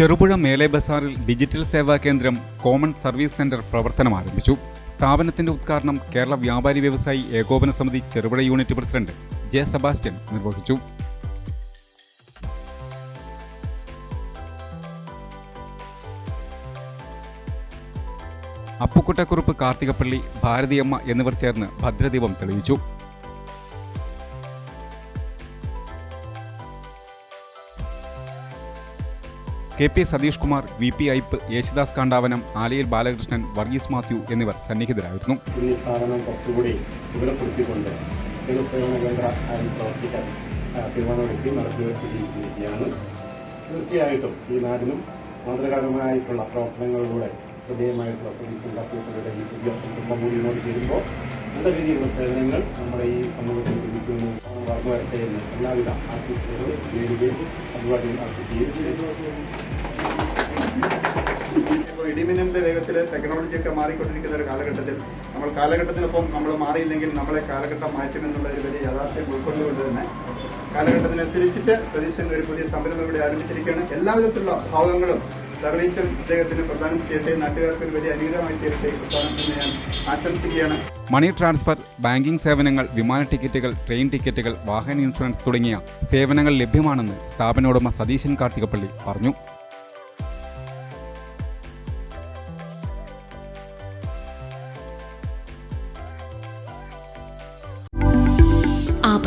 ചെറുപുഴ മേലെ ബസാറിൽ ഡിജിറ്റൽ സേവാ കേന്ദ്രം common service centre പ്രവർത്തനം ആരംഭിച്ചു സ്ഥാപനത്തിന്റെ ഉദ്ഘാടനം കേരള വ്യാപാരി വ്യവസായി ഏകോപന സമിതി Cherupuzha unit president J Sebastian നിർവഹിച്ചു. അപ്പുക്കുട്ടക്കുറുപ്പ് കാർത്തികപ്പള്ളി ഭാരതിയമ്മ എന്നിവർ ചേർന്ന് ഭദ്രദീപം തെളിയിച്ചു. K P Satheesh Kumar V P Aippu Yesudas Kandavanam ആലയിൽ Balakrishnan Varghese Mathew എന്നിവർ സന്നിഹിതരായിരുന്നു. ഈ സ്ഥാപനം കുറച്ചുകൂടി വിവരപ്പെടുത്തിക്കൊണ്ട് നടത്തിവെച്ചിരിക്കുകയാണ് തീർച്ചയായിട്ടും ഈ പ്രവർത്തനങ്ങളിലൂടെ സർവീസ് ഉണ്ടാക്കിയവരുടെ ഈ പുതിയ സംരംഭം കൂടി ഇങ്ങോട്ട് ചേരുമ്പോൾ നല്ല രീതിയിലുള്ള സേവനങ്ങൾ നമ്മുടെ ഈ സമൂഹത്തിൽ എല്ലാവിധ ആശംസകളും ഇടിമിന്നലിന്റെ വേഗത്തിൽ ടെക്നോളജി ഒക്കെ മാറിക്കൊണ്ടിരിക്കുന്ന ഒരു കാലഘട്ടത്തിൽ നമ്മൾ കാലഘട്ടത്തിനൊപ്പം നമ്മൾ മാറിയില്ലെങ്കിൽ നമ്മളെ കാലഘട്ടം മാറ്റുമെന്നുള്ള ഒരു വലിയ യാഥാർത്ഥ്യം ഉൾക്കൊണ്ടുകൊണ്ട് തന്നെ കാലഘട്ടത്തിനനുസരിച്ചിട്ട് സതീശൻ ഒരു പുതിയ സംരംഭം ഇവിടെ ആരംഭിച്ചിരിക്കുകയാണ്. എല്ലാവിധത്തിലുള്ള ഭാഗങ്ങളും സർവീസും അദ്ദേഹത്തിന് പ്രദാനം ചെയ്യട്ടെ നാട്ടുകാർക്ക് ഒരു വലിയ അനുഗ്രഹമായി തീരട്ടെ പ്രധാനം പ്രസ്ഥാനത്തിന് ഞാൻ ആശംസിക്കുകയാണ്. മണി ട്രാൻസ്ഫർ ബാങ്കിംഗ് സേവനങ്ങൾ വിമാന ടിക്കറ്റുകൾ ട്രെയിൻ ടിക്കറ്റുകൾ വാഹന ഇൻഷുറൻസ് തുടങ്ങിയ സേവനങ്ങൾ ലഭ്യമാണെന്ന് സ്ഥാപന ഉടമ സതീശൻ കാർത്തികപ്പള്ളി പറഞ്ഞു.